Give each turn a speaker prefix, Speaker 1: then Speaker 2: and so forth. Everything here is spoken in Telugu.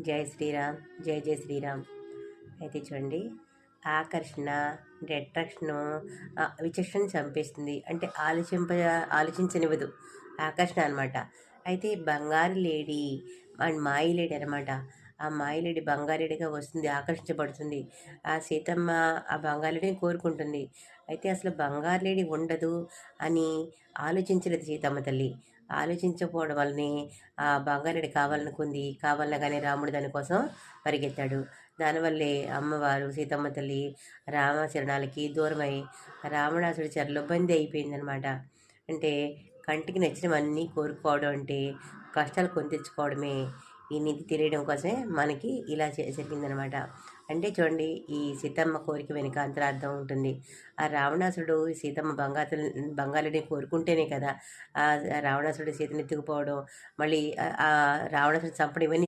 Speaker 1: జై శ్రీరామ్ జై జై శ్రీరామ్. అయితే చూడండి ఆకర్షణ అంటే విచక్షణ చంపేస్తుంది. అంటే ఆలోచింప ఆలోచించనివ్వదు. ఆకర్షణ అనమాట అయితే బంగారు లేడీ అండ్ మాయి లేడీ అనమాట ఆ మాయిలేడి బంగారుడిగా వస్తుంది ఆకర్షించబడుతుంది. ఆ సీతమ్మ ఆ బంగారుడిని కోరుకుంటుంది. అయితే అసలు బంగారు లేడీ ఉండదు అని ఆలోచించలేదు సీతమ్మ తల్లి. ఆలోచించకపోవడం వల్లనే ఆ బంగారుడి కావాలనుకుంది కావాలనగానే రాముడు దానికోసం పరిగెత్తాడు. దానివల్లే అమ్మవారు సీతమ్మ తల్లి రామచరణాలకి దూరమై రావణాసుడి చెరలో బందీ అయిపోయిందనమాట అంటే కంటికి నచ్చినవన్నీ కోరుకోవడం అంటే కష్టాలు కొని తెచ్చుకోవడమే. ఈ నిధి తెలియడం కోసమే మనకి ఇలా జరిగిందనమాట. అంటే చూడండి ఈ సీతమ్మ కోరిక వెనుక అంతరార్థం ఉంటుంది. ఆ రావణాసుడు సీతమ్మ బంగారు బంగారుని కోరుకుంటేనే కదా ఆ రావణాసుడు సీతని ఎత్తుకుపోవడం మళ్ళీ ఆ రావణాసుడు చంపడం ఇవన్నీ